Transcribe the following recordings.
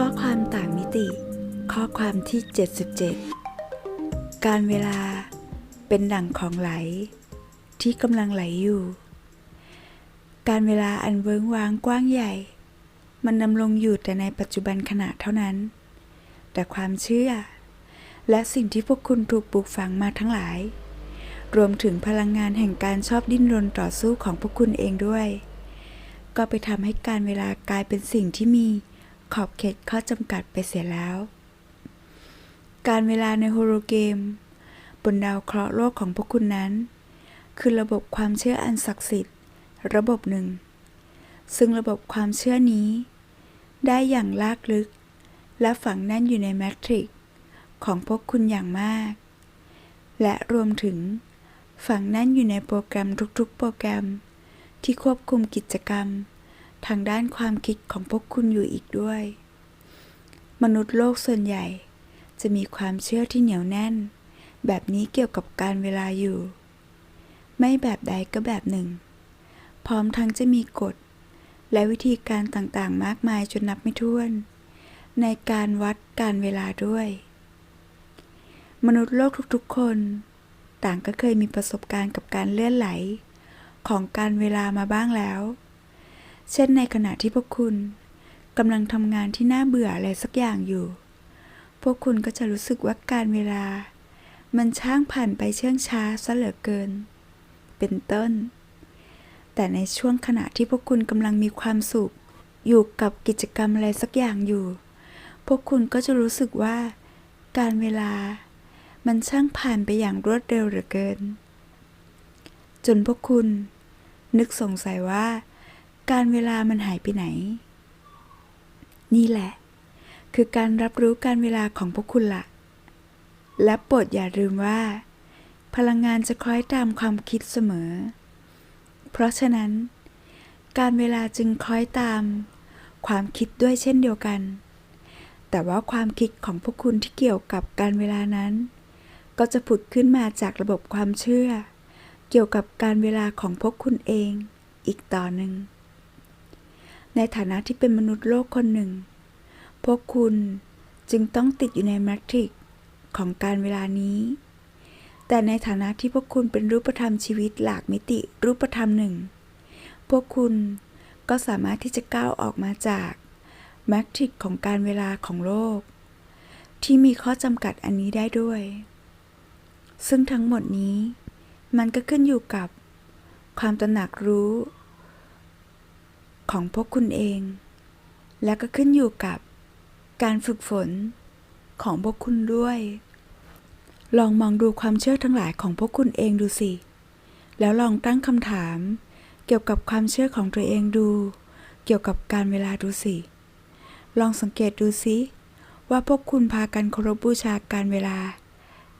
ข้อความต่างมิติ ข้อความที่ 77 การเวลาเป็นดั่งของไหล ที่กำลังไหลอยู่ การเวลาอันเวิ้งว้างกว้างใหญ่ มันดำรงอยู่แต่ในปัจจุบันขณะเท่านั้น แต่ความเชื่อ และสิ่งที่พวกคุณถูกปลูกฝังมาทั้งหลาย รวมถึงพลังงานแห่งการชอบดิ้นรนต่อสู้ของพวกคุณเองด้วย ก็ไปทำให้การเวลากลายเป็นสิ่งที่มี ขอบเขตข้อจำกัดไปเสียแล้ว การเวลาในโฮโลเกม บนดาวเคราะห์โลกของพวกคุณนั้น คือระบบความเชื่ออันศักดิ์สิทธิ์ ระบบหนึ่ง ซึ่งระบบความเชื่อนี้ ได้อย่างลากลึก และฝังแน่นอยู่ในแมทริกของพวกคุณอย่างมาก และรวมถึงฝังแน่นอยู่ในโปรแกรมทุกๆ โปรแกรมที่ควบคุมกิจกรรม ทางด้านความคิดของพวกคุณอยู่อีกด้วย มนุษย์โลกส่วนใหญ่ จะมีความเชื่อที่เหนียวแน่น แบบนี้เกี่ยวกับการเวลาอยู่ ไม่แบบใดก็แบบหนึ่ง พร้อมทั้งจะมีกฎ และวิธีการต่างๆ มากมายจนนับไม่ถ้วน ในการวัดการเวลาด้วย มนุษย์โลกทุกๆ คน ต่างก็เคยมีประสบการณ์กับการเลื่อนไหล ของการเวลามาบ้างแล้ว เช่นในขณะที่พวกคุณกำลังทำงานที่น่าเบื่ออะไรสักอย่างอยู่ พวกคุณก็จะรู้สึกว่าการเวลา มันช่างผ่านไปเชื่องช้าซะเหลือเกิน เป็นต้น แต่ในช่วงขณะที่พวกคุณกำลังมีความสุข อยู่กับกิจกรรมอะไรสักอย่างอยู่ พวกคุณก็จะรู้สึกว่า การเวลา มันช่างผ่านไปอย่างรวดเร็วเหลือเกิน จนพวกคุณ นึกสงสัยว่า การเวลามันหายไปไหน นี่แหละ คือการรับรู้การเวลาของพวกคุณละ่ะ และโปรดอย่าลืมว่า พลังงานจะคล้อยตามความคิดเสมอ เพราะฉะนั้น การเวลาจึงคล้อยตาม ความคิดด้วยเช่นเดียวกัน แต่ว่าความคิดของพวกคุณที่เกี่ยวกับการเวลานั้น ก็จะผุดขึ้นมาจากระบบความเชื่อ เกี่ยวกับการเวลาของพวกคุณเอง อีกต่อหนึ่ง ในฐานะที่เป็นมนุษย์โลกคนหนึ่ง พวกคุณจึงต้องติดอยู่ในแมทริกของการเวลานี้ แต่ในฐานะที่พวกคุณเป็นรูปธรรมชีวิตหลากมิติรูปธรรมหนึ่ง พวกคุณก็สามารถที่จะก้าวออกมาจากแมทริกของการเวลาของโลก ที่มีข้อจำกัดอันนี้ได้ด้วย ซึ่งทั้งหมดนี้ มันก็ขึ้นอยู่กับความตระหนักรู้ ของพวกคุณเอง และก็ขึ้นอยู่กับการฝึกฝนของพวกคุณด้วย ลองมองดูความเชื่อทั้งหลายของพวกคุณเองดูสิ แล้วลองตั้งคำถามเกี่ยวกับความเชื่อของตัวเองดู เกี่ยวกับการเวลาดูสิ ลองสังเกตดูสิว่าพวกคุณพากันเคารพบูชาการเวลา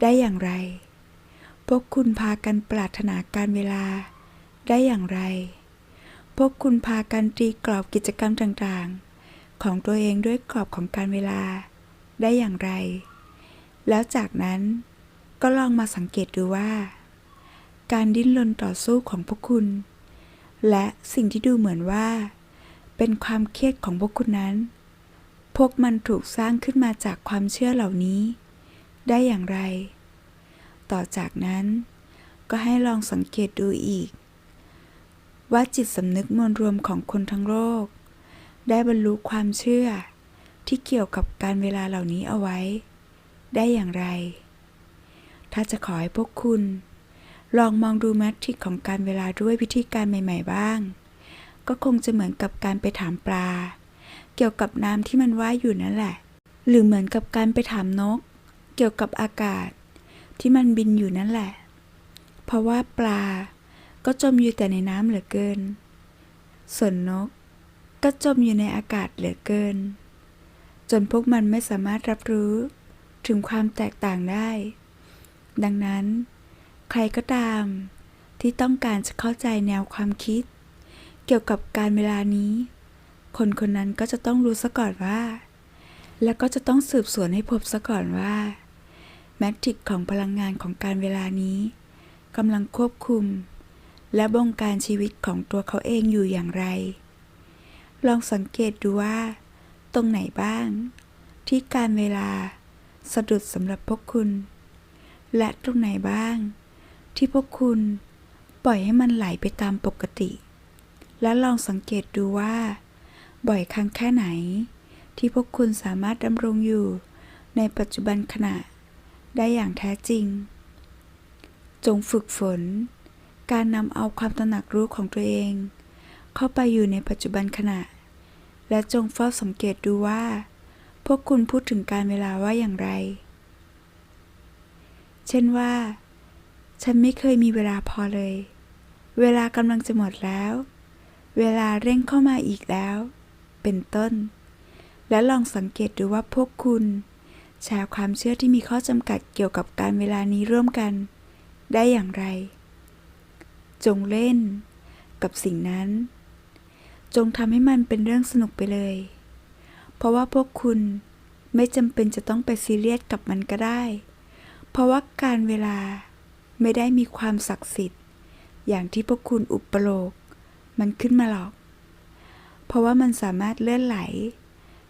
ได้อย่างไร พวกคุณพากันปรารถนาการเวลา ได้อย่างไร พวกคุณพากันตีกรอบกิจกรรมต่างๆ ของตัวเองด้วยกรอบของการเวลาได้อย่างไร แล้วจากนั้นก็ลองมาสังเกตดูว่า การดิ้นรนต่อสู้ของพวกคุณ และสิ่งที่ดูเหมือนว่า เป็นความเครียดของพวกคุณนั้น พวกมันถูกสร้างขึ้นมาจากความเชื่อเหล่านี้ ได้อย่างไร ต่อจากนั้นก็ให้ลองสังเกตดูอีก ว่าจิตสำนึกมวลรวมของคนทั้งโลก ได้บรรลุความเชื่อ ที่เกี่ยวกับการเวลาเหล่านี้เอาไว้ ได้อย่างไร ถ้าจะขอให้พวกคุณ ลองมองดูแมทริกของการเวลาด้วยวิธีการใหม่ ๆ บ้าง ก็คงจะเหมือนกับการไปถามปลา เกี่ยวกับน้ำที่มันว่ายอยู่นั่นแหละ หรือเหมือนกับการไปถามนก เกี่ยวกับอากาศ ที่มันบินอยู่นั่นแหละ เพราะว่าปลา ก็จมอยู่แต่ในน้ำเหลือเกิน ส่วนนก ก็จมอยู่ในอากาศเหลือเกิน จนพวกมันไม่สามารถรับรู้ถึงความแตกต่างได้ ดังนั้น ใครก็ตาม ที่ต้องการจะเข้าใจแนวความคิด เกี่ยวกับการเวลานี้ คนคนนั้นก็จะต้องรู้ซะก่อนว่า แล้วก็จะต้องสืบสวนให้พบซะก่อนว่า แมทริกของพลังงานของการเวลานี้กำลังควบคุม และบงการชีวิตของตัวเขาเองอยู่อย่างไร ลองสังเกตดูว่า ตรงไหนบ้าง ที่การเวลาสะดุดสำหรับพวกคุณ และตรงไหนบ้าง ที่พวกคุณปล่อยให้มันไหลไปตามปกติ และลองสังเกตดูว่า บ่อยครั้งแค่ไหน ที่พวกคุณสามารถดำรงอยู่ในปัจจุบันขณะได้อย่างแท้จริง จงฝึกฝน การนำเอาความตระหนักรู้ของตัวเอง เข้าไปอยู่ในปัจจุบันขณะ และจงเฝ้าสังเกตดูว่า พวกคุณพูดถึงการเวลาว่าอย่างไร เช่นว่า ฉันไม่เคยมีเวลาพอเลย เวลากำลังจะหมดแล้ว เวลาเร่งเข้ามาอีกแล้ว เป็นต้น และลองสังเกตดูว่าพวกคุณ แชร์ความเชื่อที่มีข้อจำกัดเกี่ยวกับการเวลานี้ร่วมกัน ได้อย่างไร จงเล่น กับสิ่งนั้น จงทำให้มันเป็นเรื่องสนุกไปเลย เพราะว่าพวกคุณไม่จำเป็นจะต้องไปซีเรียสกับมันก็ได้ เพราะว่าการเวลาไม่ได้มีความศักดิ์สิทธิ์ อย่างที่พวกคุณอุปโลก มันขึ้นมาหรอก เพราะว่ามันสามารถเลื่อนไหล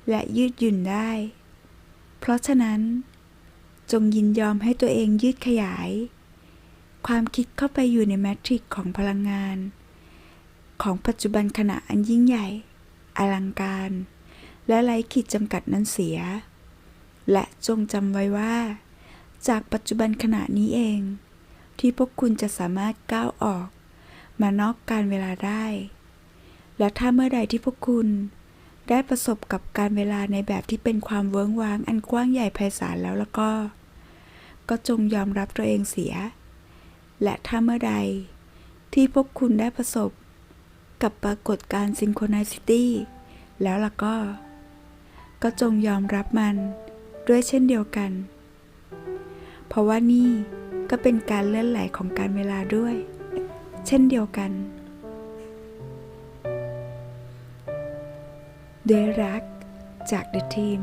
และยืดหยุ่นได้ เพราะฉะนั้น จงยินยอมให้ตัวเองยืดขยาย ความคิดเข้าไปอยู่ในแมทริกของพลังงาน ของปัจจุบันขณะอันยิ่งใหญ่ อลังการ และไร้ขีดจำกัดนั้นเสีย และจงจำไว้ว่า จากปัจจุบันขณะนี้เอง ที่พวกคุณจะสามารถก้าวออก มานอกการเวลาได้ และถ้าเมื่อใดที่พวกคุณได้ประสบกับการเวลาในแบบที่เป็นความเวิ้งว้างอันกว้างใหญ่ไพศาลแล้วแล้วก็ ก็จงยอมรับตัวเองเสีย และถ้าเมื่อใด ที่พวกคุณได้ประสบ กับปรากฏการซิงโครไนซิตี้แล้วล่ะก็ ก็จงยอมรับมันด้วยเช่นเดียวกัน เพราะว่านี่ก็เป็นการเลื่อนไหลของการเวลาด้วย เช่นเดียวกัน ด้วยรักจาก The Team